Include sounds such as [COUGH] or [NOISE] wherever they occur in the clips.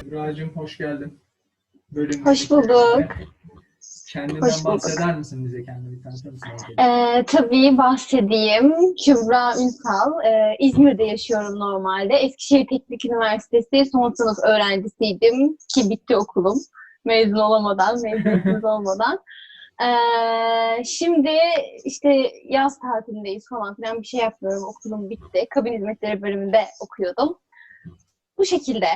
Kübra'cığım hoş geldin. Bölüm Hoş bulduk. Kendinden Hoş bulduk. bahseder misin bize kendini tanıtır mısın? Ee, tabii bahsedeyim. Kübra Ünsal. Ee, İzmir'de yaşıyorum normalde. Eskişehir Teknik Üniversitesi son sınıf öğrencisiydim. Ki bitti okulum. Mezun olamadan, mezuniyetsiz [LAUGHS] olmadan. Ee, şimdi işte yaz tatilindeyiz falan filan bir şey yapmıyorum. Okulum bitti. Kabin hizmetleri bölümünde okuyordum. Bu şekilde.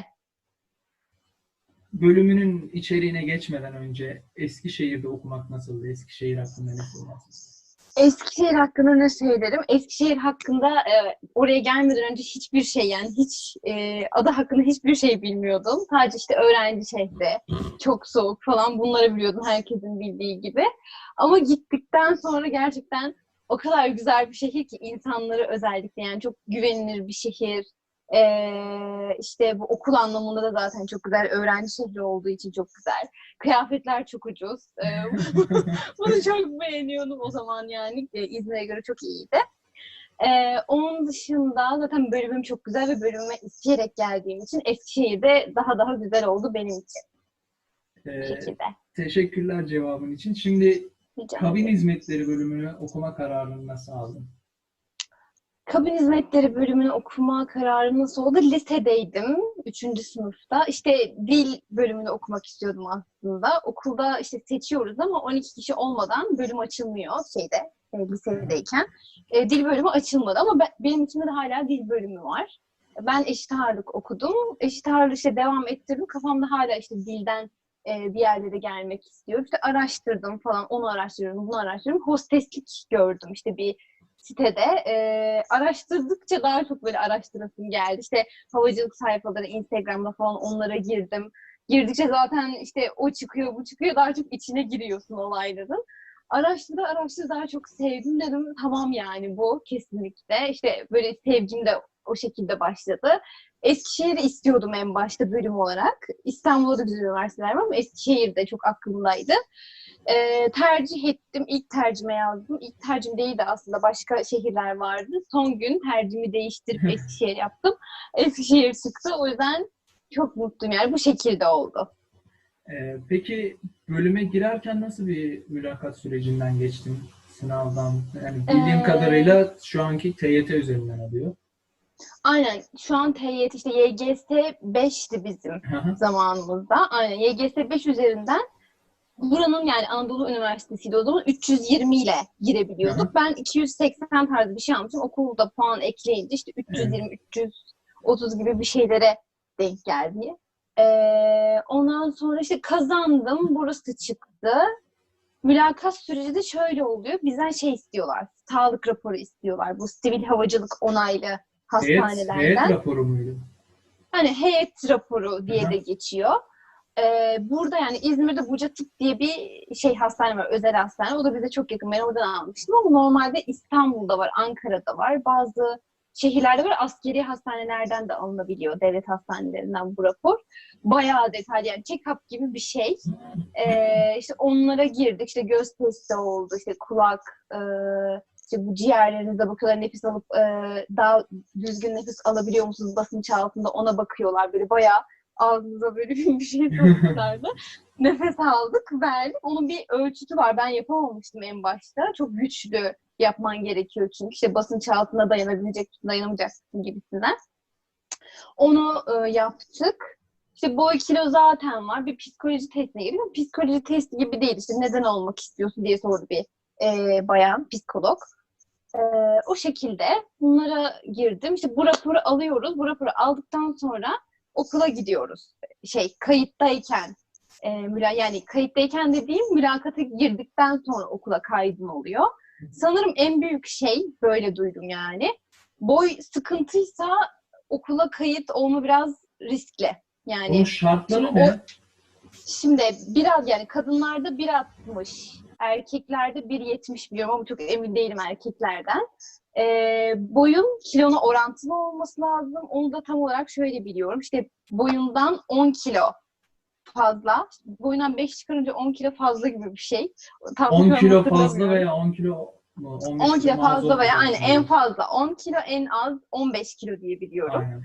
Bölümünün içeriğine geçmeden önce Eskişehir'de okumak nasıldı? Eskişehir hakkında ne söylersin? Eskişehir hakkında ne söylerim? Eskişehir hakkında e, oraya gelmeden önce hiçbir şey yani hiç e, adı hakkında hiçbir şey bilmiyordum. Sadece işte öğrenci şehri, çok soğuk falan bunları biliyordum herkesin bildiği gibi. Ama gittikten sonra gerçekten o kadar güzel bir şehir ki insanları özellikle yani çok güvenilir bir şehir. E, işte bu okul anlamında da zaten çok güzel. Öğrenci şehri olduğu için çok güzel. Kıyafetler çok ucuz. E, [LAUGHS] bunu çok beğeniyordum o zaman yani. E, İzmir'e göre çok iyiydi. Ee, onun dışında zaten bölümüm çok güzel ve bölümüme isteyerek geldiğim için Eskişehir'de daha daha güzel oldu benim için. Ee, şekilde. teşekkürler cevabın için. Şimdi Rica kabin hizmetleri bölümünü okuma kararını nasıl aldın? Kabin hizmetleri bölümünü okuma kararı nasıl oldu? Lisedeydim. Üçüncü sınıfta. İşte dil bölümünü okumak istiyordum aslında. Okulda işte seçiyoruz ama 12 kişi olmadan bölüm açılmıyor şeyde e, lisedeyken. E, dil bölümü açılmadı ama ben- benim içimde de hala dil bölümü var. Ben eşit ağırlık okudum. Eşit ağırlığı işte devam ettirdim. Kafamda hala işte dilden e, bir yerlere gelmek istiyorum. İşte araştırdım falan. Onu araştırıyorum, bunu araştırıyorum. Hosteslik gördüm işte bir sitede. E, araştırdıkça daha çok böyle araştırasım geldi. İşte havacılık sayfaları, Instagram'da falan onlara girdim. Girdikçe zaten işte o çıkıyor, bu çıkıyor. Daha çok içine giriyorsun olayların. Araştırdı, araştırdı daha çok sevdim dedim. Tamam yani bu kesinlikle. İşte böyle sevgim de o şekilde başladı. Eskişehir'i istiyordum en başta bölüm olarak. İstanbul'da da güzel üniversiteler var ama Eskişehir de çok aklımdaydı. Ee, tercih ettim. İlk tercime yazdım. İlk tercim değildi aslında. Başka şehirler vardı. Son gün tercihimi değiştirip [LAUGHS] Eskişehir yaptım. Eskişehir çıktı. O yüzden çok mutluyum yani. Bu şekilde oldu. Ee, peki bölüme girerken nasıl bir mülakat sürecinden geçtin? Sınavdan. Yani bildiğim Ee, kadarıyla şu anki TYT üzerinden alıyor. Aynen. Şu an TYT işte YGS 5'ti bizim zamanımızda. Aynen. YGS 5 üzerinden buranın yani Anadolu Üniversitesi'ydi o zaman 320 ile girebiliyorduk. Ben 280 tarzı bir şey almışım. Okulda puan ekleyince işte 320, 330 gibi bir şeylere denk geldi. Ee, ondan sonra işte kazandım. Burası çıktı. Mülakat süreci de şöyle oluyor. Bizden şey istiyorlar. Sağlık raporu istiyorlar. Bu sivil havacılık onaylı Heyet, hastanelerden. heyet raporu muydu? Hani heyet raporu diye Hı hı. de geçiyor. Ee, burada yani İzmir'de Buca Tıp diye bir şey hastane var, özel hastane. O da bize çok yakın. Ben oradan almıştım ama normalde İstanbul'da var, Ankara'da var. Bazı şehirlerde var. Askeri hastanelerden de alınabiliyor. Devlet hastanelerinden bu rapor. Bayağı detaylı yani check-up gibi bir şey. Ee, işte onlara girdik. İşte göz testi oldu, işte kulak, e, işte bu ciğerlerinize bakıyorlar nefes alıp e, daha düzgün nefes alabiliyor musunuz basınç altında ona bakıyorlar böyle bayağı ağzınıza böyle bir şey sokmuşlardı. [LAUGHS] nefes aldık verdik. Onun bir ölçütü var. Ben yapamamıştım en başta. Çok güçlü yapman gerekiyor çünkü işte basınç altında dayanabilecek dayanamayacaksın gibisinden. Onu e, yaptık. İşte boy kilo zaten var. Bir psikoloji testine girdim. Psikoloji testi gibi değil. İşte neden olmak istiyorsun diye sordu bir e, bayan psikolog. E, o şekilde bunlara girdim. İşte bu raporu alıyoruz. Bu raporu aldıktan sonra okula gidiyoruz. Şey kayıttayken e, müla- yani kayıttayken dediğim mülakata girdikten sonra okula kaydın oluyor. Sanırım en büyük şey böyle duydum yani. Boy sıkıntıysa okula kayıt olma biraz riskli. Yani Bunun şartları ne? Şimdi biraz yani kadınlarda 1.60, erkeklerde 1.70 biliyorum ama çok emin değilim erkeklerden. Ee, boyun kilona orantılı olması lazım. Onu da tam olarak şöyle biliyorum. İşte boyundan 10 kilo fazla. Boyundan 5 çıkarınca 10 kilo fazla gibi bir şey. Tam 10 şu an kilo fazla veya 10 kilo mı? 10 kilo fazla veya aynı en fazla 10 kilo en az 15 kilo diye biliyorum. Aynen.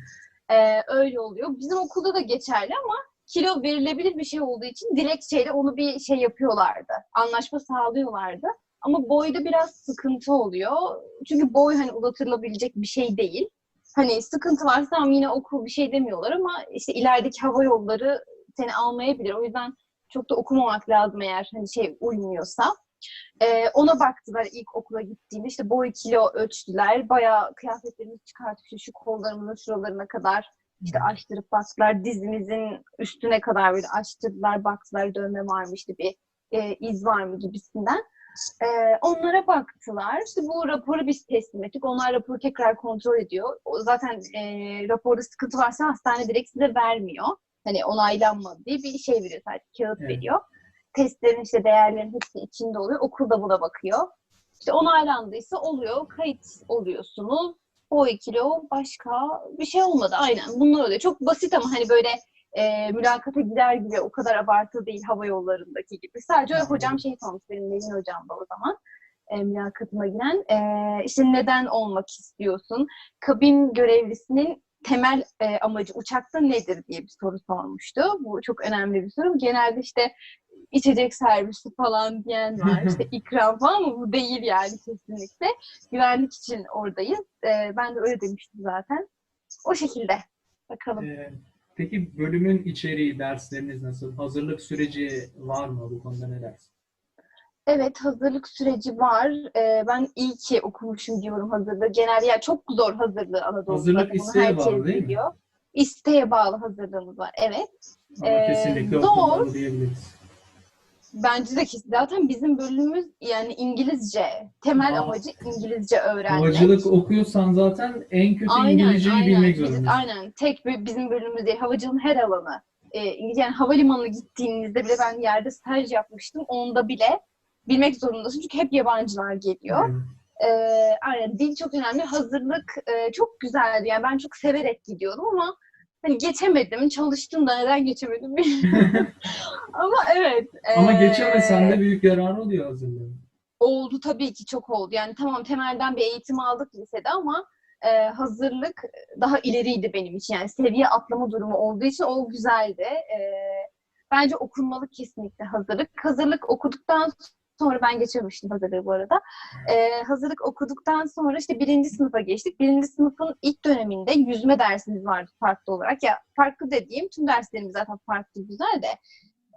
Ee, öyle oluyor. Bizim okulda da geçerli ama kilo verilebilir bir şey olduğu için dilekçeyle onu bir şey yapıyorlardı. Anlaşma sağlıyorlardı. Ama boyda biraz sıkıntı oluyor. Çünkü boy hani uzatılabilecek bir şey değil. Hani sıkıntı varsa tamam yine okul bir şey demiyorlar ama işte ilerideki hava yolları seni almayabilir. O yüzden çok da okumamak lazım eğer hani şey uymuyorsa. Ee, ona baktılar ilk okula gittiğimde. işte boy kilo ölçtüler. Bayağı kıyafetlerimizi çıkartıp işte şu kollarımızın şuralarına kadar işte açtırıp baktılar. Dizimizin üstüne kadar böyle açtırdılar. Baktılar dövme var mı işte bir e, iz var mı gibisinden. Ee, onlara baktılar. İşte bu raporu biz teslim ettik. Onlar raporu tekrar kontrol ediyor. O zaten e, raporda sıkıntı varsa hastane direkt size vermiyor. Hani onaylanmadı diye bir şey veriyor sadece kağıt Evet. veriyor. Testlerin işte değerlerin hepsi içinde oluyor. Okul da buna bakıyor. İşte onaylandıysa oluyor. Kayıt oluyorsunuz. Boy kilo başka bir şey olmadı. Aynen bunlar oluyor. Çok basit ama hani böyle e, mülakata gider gibi o kadar abartı değil hava yollarındaki gibi. Sadece Anladım. hocam şey sormuş benim Nevin hocam da o zaman e, mülakatıma giren. E, işte neden olmak istiyorsun? Kabin görevlisinin temel e, amacı uçakta nedir diye bir soru sormuştu. Bu çok önemli bir soru. Genelde işte içecek servisi falan diyen var. işte ikram falan ama bu değil yani kesinlikle. Güvenlik için oradayız. E, ben de öyle demiştim zaten. O şekilde. Bakalım. Ee, peki bölümün içeriği, dersleriniz nasıl? Hazırlık süreci var mı bu konuda ne dersin? Evet hazırlık süreci var. Ee, ben iyi ki okumuşum diyorum hazırlığı. Genel ya çok zor hazırlığı Anadolu'da. Hazırlık isteğe bağlı değil mi? biliyor. İsteğe bağlı hazırlığımız var. Evet. Ama Ee, kesinlikle zor. diyebiliriz. Bence de kesin. Zaten bizim bölümümüz yani İngilizce. Temel Aa. amacı İngilizce öğrenmek. Havacılık okuyorsan zaten en kötü İngilizceyi bilmek Biz- zorundasın. aynen. Tek bizim bölümümüz değil. Havacılığın her alanı. Ee, yani havalimanına gittiğinizde bile ben yerde staj yapmıştım. Onda bile bilmek zorundasın. Çünkü hep yabancılar geliyor. Evet. Ee, aynen dil çok önemli. Hazırlık e, çok güzeldi. Yani ben çok severek gidiyordum ama hani geçemedim. Çalıştım da neden geçemedim bilmiyorum. [LAUGHS] ama evet. Ama ee, geçemesen de büyük yarar oluyor hazırlığın. Oldu tabii ki çok oldu. Yani tamam temelden bir eğitim aldık lisede ama e, hazırlık daha ileriydi benim için. Yani seviye atlama durumu olduğu için o güzeldi. E, bence okunmalı kesinlikle hazırlık. Hazırlık okuduktan sonra ben geçirmiştim hazırlığı bu arada. E, hazırlık okuduktan sonra işte birinci sınıfa geçtik. Birinci sınıfın ilk döneminde yüzme dersimiz vardı farklı olarak. Ya farklı dediğim tüm derslerimiz zaten farklı güzel de.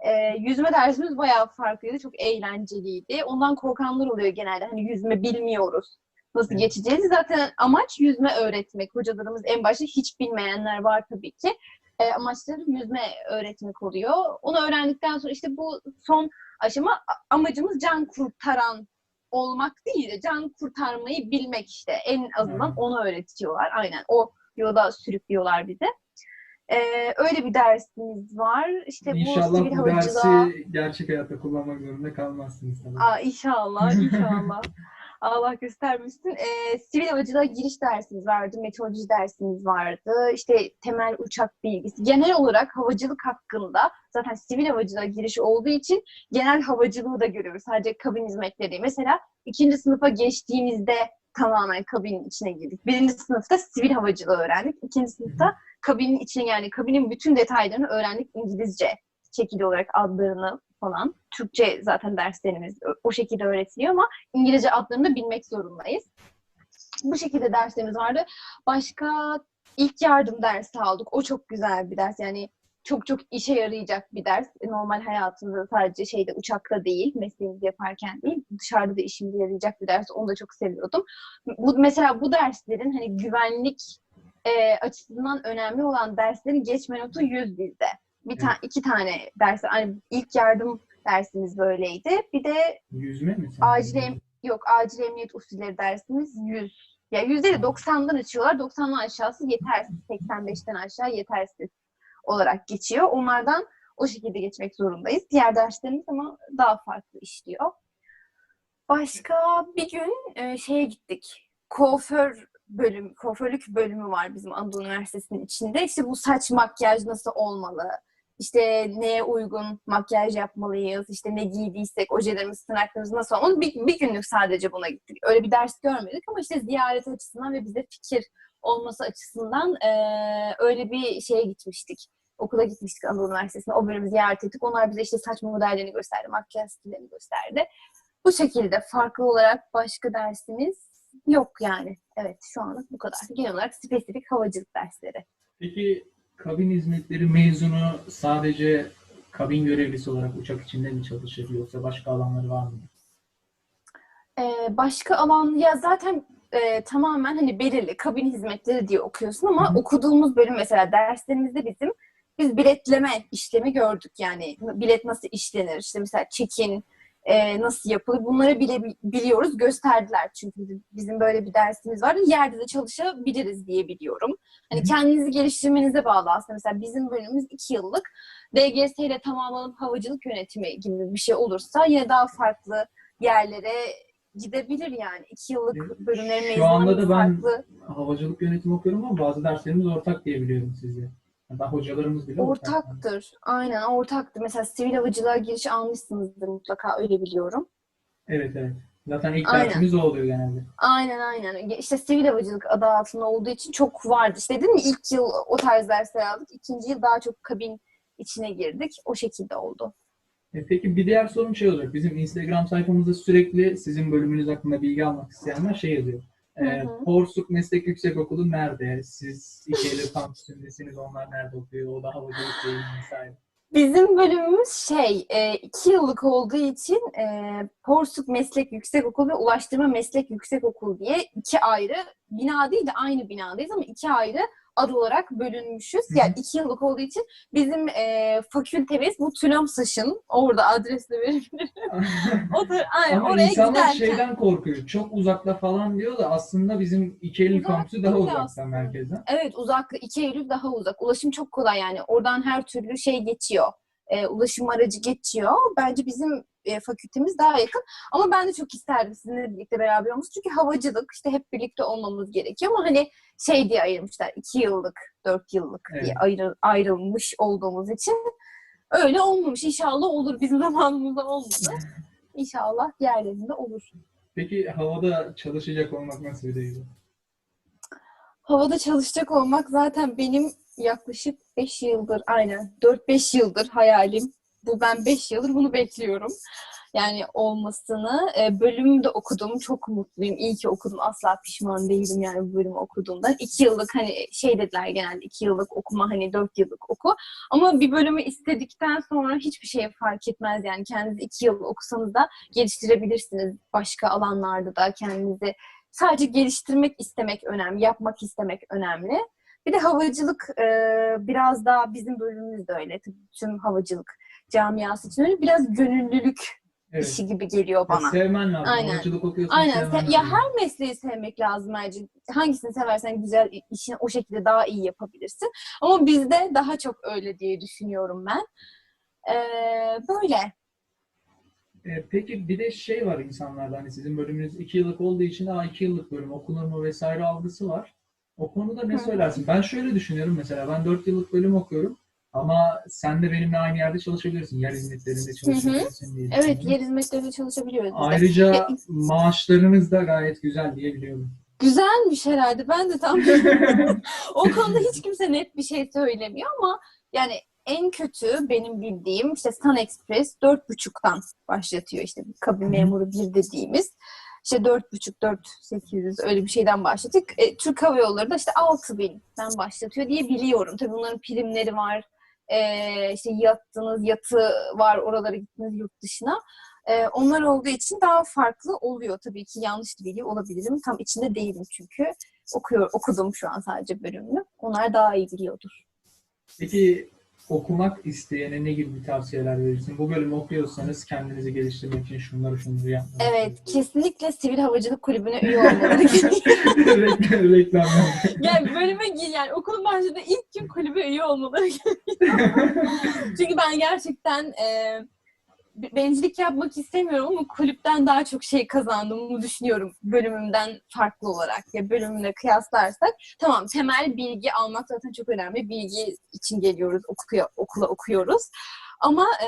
E, yüzme dersimiz bayağı farklıydı. Çok eğlenceliydi. Ondan korkanlar oluyor genelde. Hani yüzme bilmiyoruz. Nasıl geçeceğiz? Zaten amaç yüzme öğretmek. Hocalarımız en başta hiç bilmeyenler var tabii ki. E, amaçları yüzme öğretmek oluyor. Onu öğrendikten sonra işte bu son aşama amacımız can kurtaran olmak değil de can kurtarmayı bilmek işte. En azından Evet. onu öğretiyorlar. Aynen o yola sürüklüyorlar bizi. Ee, öyle bir dersimiz var. İşte bu İnşallah bu havacılığa... dersi gerçek hayatta kullanmak zorunda kalmazsınız. Aa, inşallah, inşallah. [LAUGHS] Allah göstermesin. Ee, sivil havacılığa giriş dersimiz vardı, meteoroloji dersimiz vardı, işte temel uçak bilgisi. Genel olarak havacılık hakkında zaten sivil havacılığa giriş olduğu için genel havacılığı da görüyoruz. Sadece kabin hizmetleri. Mesela ikinci sınıfa geçtiğimizde tamamen kabinin içine girdik. Birinci sınıfta sivil havacılığı öğrendik. İkinci sınıfta kabinin içine yani kabinin bütün detaylarını öğrendik İngilizce şekilde olarak adlarını falan. Türkçe zaten derslerimiz o- şekilde öğretiliyor ama İngilizce adlarını da bilmek zorundayız. Bu şekilde derslerimiz vardı. Başka ilk yardım dersi aldık. O çok güzel bir ders. Yani çok çok işe yarayacak bir ders. E, Normal hayatında sadece şeyde uçakta değil, mesleğimizi yaparken değil, dışarıda da işimize yarayacak bir ders. Onu da çok seviyordum. Bu, mesela bu derslerin hani güvenlik e, açısından önemli olan derslerin geçme notu 100 bizde. Bir tane iki tane ders, hani ilk yardım dersimiz böyleydi. Bir de Yüzme mi? acil em yok acil emniyet usulleri dersimiz 100. Ya yüzde de 90'dan açıyorlar. 90'dan aşağısı yetersiz. 85'ten aşağı yetersiz olarak geçiyor. Onlardan o şekilde geçmek zorundayız. Diğer derslerimiz ama daha farklı işliyor. Başka bir gün e, şeye gittik. Kuaför bölüm, kuaförlük bölümü var bizim Anadolu Üniversitesi'nin içinde. İşte bu saç makyaj nasıl olmalı? İşte neye uygun makyaj yapmalıyız, işte ne giydiysek, ojelerimiz, tırnaklarımız nasıl olmalı. Bir, bir günlük sadece buna gittik. Öyle bir ders görmedik ama işte ziyaret açısından ve bize fikir olması açısından eee, öyle bir şeye gitmiştik. Okula gitmiştik Anadolu Üniversitesi'ne. O bölümü ziyaret ettik. Onlar bize işte saç modellerini gösterdi, makyaj stillerini gösterdi. Bu şekilde farklı olarak başka dersimiz yok yani. Evet şu anlık bu kadar. Genel olarak spesifik havacılık dersleri. Peki kabin hizmetleri mezunu sadece kabin görevlisi olarak uçak içinde mi çalışır yoksa başka alanları var mı? Ee, başka alan ya zaten e, tamamen hani belirli kabin hizmetleri diye okuyorsun ama Hı hı. okuduğumuz bölüm mesela derslerimizde bizim biz biletleme işlemi gördük yani bilet nasıl işlenir işte mesela check-in e, nasıl yapılır bunları bile biliyoruz gösterdiler çünkü bizim, böyle bir dersimiz vardı yerde de çalışabiliriz diye biliyorum. Hani Hı kendinizi geliştirmenize bağlı aslında mesela bizim bölümümüz iki yıllık DGS ile tamamlanıp havacılık yönetimi gibi bir şey olursa yine daha farklı yerlere gidebilir yani. iki yıllık bölümlerin Şu anda mezunları da ben- farklı. Havacılık yönetimi okuyorum ama bazı derslerimiz ortak diye biliyorum sizde. Hatta hocalarımız bile ortak. Ortaktır. Aynen ortaktır. Mesela sivil havacılığa giriş almışsınızdır mutlaka öyle biliyorum. Evet evet. Zaten ilk dersimiz o oluyor genelde. Aynen aynen. İşte sivil havacılık adı altında olduğu için çok vardı. İşte dedim ya ilk yıl o tarz dersler aldık. İkinci yıl daha çok kabin içine girdik. O şekilde oldu. E, peki bir diğer sorum şey olacak. Bizim Instagram sayfamızda sürekli sizin bölümünüz hakkında bilgi almak isteyenler şey yazıyor. E. Porsuk Meslek Yüksekokulu nerede? Siz iki Eylül kampüsündesiniz. Onlar nerede okuyor? O da havacılık değil vesaire. Bizim bölümümüz şey, e, iki yıllık olduğu için e, Porsuk Meslek Yüksekokulu ve Ulaştırma Meslek Yüksekokulu diye iki ayrı bina değil de aynı binadayız ama iki ayrı ad olarak bölünmüşüz. Hı. Yani iki yıllık olduğu için bizim e, fakültemiz bu Tülamsaş'ın orada adresini verebilirim. [LAUGHS] O da, aynen, Ama oraya insanlar giderken. şeyden korkuyor. Çok uzakta falan diyor da aslında bizim iki Eylül Uzak kampüsü daha aslında. merkezden. Evet uzak. 2 Eylül daha uzak. Ulaşım çok kolay yani. Oradan her türlü şey geçiyor. E, ulaşım aracı geçiyor. Bence bizim e, fakültemiz daha yakın. Ama ben de çok isterdim sizinle birlikte beraber olması. Çünkü havacılık işte hep birlikte olmamız gerekiyor. Ama hani şey diye ayırmışlar. 2 yıllık, 4 yıllık diye Evet. ayrı, ayrılmış olduğumuz için öyle olmamış. İnşallah olur. Bizim [LAUGHS] zamanımızda olmadı. [LAUGHS] İnşallah diğerlerinde olur. Peki havada çalışacak olmak nasıl bir duygu? Havada çalışacak olmak zaten benim yaklaşık 5 yıldır aynen 4-5 yıldır hayalim. Bu ben 5 yıldır bunu bekliyorum. Yani olmasını. E, bölümü de okudum. Çok mutluyum. İyi ki okudum. Asla pişman değilim yani bu bölümü okuduğumdan. 2 yıllık hani şey dediler genelde 2 yıllık okuma hani 4 yıllık oku. Ama bir bölümü istedikten sonra hiçbir şey fark etmez yani. Kendinizi 2 yıl okusanız da geliştirebilirsiniz. Başka alanlarda da kendinizi sadece geliştirmek istemek önemli, yapmak istemek önemli. Bir de havacılık e, biraz daha bizim bölümümüz de öyle. Tüm havacılık camiası için öyle biraz gönüllülük Evet. işi gibi geliyor Ya bana. sevmen lazım. Aynen. Havacılık okuyorsun Aynen. Se- ya her mesleği sevmek lazım bence. Hangisini seversen güzel işini o şekilde daha iyi yapabilirsin. Ama bizde daha çok öyle diye düşünüyorum ben. Ee, böyle. E, peki bir de şey var insanlarda hani sizin bölümünüz iki yıllık olduğu için daha iki yıllık bölüm okunur mu vesaire algısı var. O konuda ne söylersin? Ben şöyle düşünüyorum mesela ben dört yıllık bölüm okuyorum ama sen de benimle aynı yerde çalışabilirsin. Yer hizmetlerinde çalışabilirsin diye Evet, yer hizmetlerinde çalışabiliyoruz. Ayrıca [LAUGHS] maaşlarınız da gayet güzel diye biliyorum. Güzelmiş herhalde. Ben de tam [LAUGHS] o konuda hiç kimse net bir şey söylemiyor ama yani en kötü benim bildiğim işte Sun Express dört buçuktan başlatıyor işte kabin memuru bir dediğimiz. İşte dört buçuk, dört sekiz yüz öyle bir şeyden başlatıyor. E, Türk Hava Yolları da işte altı binden başlatıyor diye biliyorum. Tabii bunların primleri var. E, işte yattınız, yatı var oralara gittiniz yurt dışına. E, onlar olduğu için daha farklı oluyor. Tabii ki yanlış biliyor olabilirim. Tam içinde değilim çünkü. Okuyor, okudum şu an sadece bölümünü. Onlar daha iyi biliyordur. Peki okumak isteyene ne gibi tavsiyeler verirsin? Bu bölümü okuyorsanız kendinizi geliştirmek için şunları şunları yapmanız Evet, gerekiyor. kesinlikle Sivil Havacılık Kulübü'ne üye olmaları [LAUGHS] Reklam. yani bölüme gir yani okulun başladığı ilk gün kulübe üye olmaları gerekiyor. [LAUGHS] Çünkü ben gerçekten e, bencillik yapmak istemiyorum ama kulüpten daha çok şey kazandığımı düşünüyorum bölümümden farklı olarak. Ya bölümümle kıyaslarsak tamam temel bilgi almak zaten çok önemli. Bilgi için geliyoruz, okuyor, okula okuyoruz. Ama e,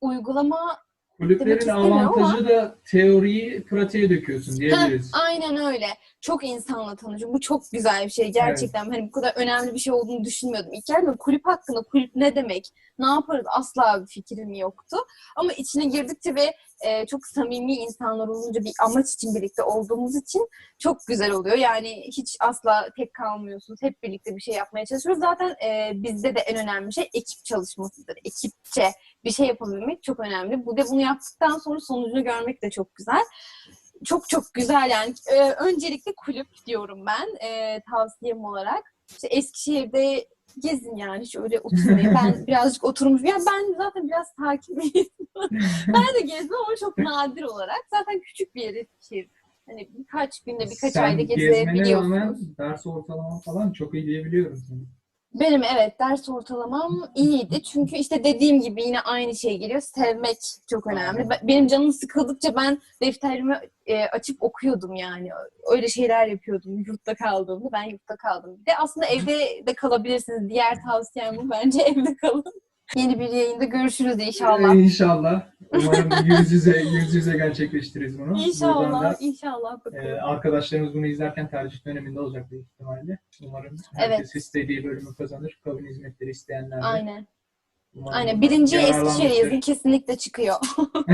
uygulama Kulüplerin avantajı da teoriyi pratiğe döküyorsun diyebiliriz. Heh, aynen öyle. Çok insanla tanışıyorum. Bu çok güzel bir şey. Gerçekten hani bu kadar önemli bir şey olduğunu düşünmüyordum. İlk geldiğimde kulüp hakkında kulüp ne demek, ne yaparız asla bir fikrim yoktu. Ama içine girdikçe ve e, çok samimi insanlar olunca bir amaç için birlikte olduğumuz için çok güzel oluyor. Yani hiç asla tek kalmıyorsunuz. Hep birlikte bir şey yapmaya çalışıyoruz. Zaten e, bizde de en önemli şey ekip çalışmasıdır. Ekipçe bir şey yapabilmek çok önemli. Bu da bunu yaptıktan sonra sonucunu görmek de çok güzel. Çok çok güzel yani. Ee, öncelikle kulüp diyorum ben e, tavsiyem olarak. İşte Eskişehir'de gezin yani hiç öyle oturmayın. Ben [LAUGHS] birazcık oturmuş. Ya ben zaten biraz insanım. [LAUGHS] Ben de gezdim ama çok nadir olarak. Zaten küçük bir yer Eskişehir. Hani birkaç günde birkaç Sen ayda gezmene gezebiliyorsunuz. rağmen ders ortalaman falan çok iyi diyebiliyorum senin. Benim evet ders ortalamam iyiydi. Çünkü işte dediğim gibi yine aynı şey geliyor. Sevmek çok önemli. Benim canım sıkıldıkça ben defterimi e, açıp okuyordum yani. Öyle şeyler yapıyordum yurtta kaldığımda. Ben yurtta kaldım. Bir de aslında evde de kalabilirsiniz. Diğer tavsiyem bu. Bence evde kalın. Yeni bir yayında görüşürüz inşallah. Ee, İnşallah. Umarım yüz yüze, yüz yüze gerçekleştiririz bunu. Buradan İnşallah, da, inşallah e, bakalım. arkadaşlarımız bunu izlerken tercih döneminde olacak büyük ihtimalle. Umarım Evet. herkes istediği bölümü kazanır. Kabin hizmetleri isteyenler de. Aynen. umarım Aynen. bundan Birinci Eskişehir yararlanmıştır. yazın kesinlikle çıkıyor. [LAUGHS]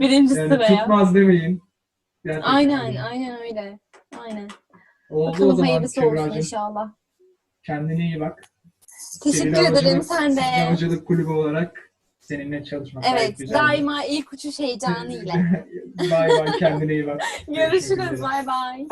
Birinci yani sıraya. tutmaz demeyin. Gerçekten Aynen, öyle. aynen öyle. Aynen. Oldu o Bakalım zaman hayırlısı olsun Kübra'cığım. inşallah. Kendine iyi bak. Teşekkür ederim sen de. Havacılık Kulübü olarak seninle çalışmak Evet, daima ilk uçuş heyecanıyla. [LAUGHS] bay bay kendine iyi bak. [LAUGHS] Görüşürüz, bay bay.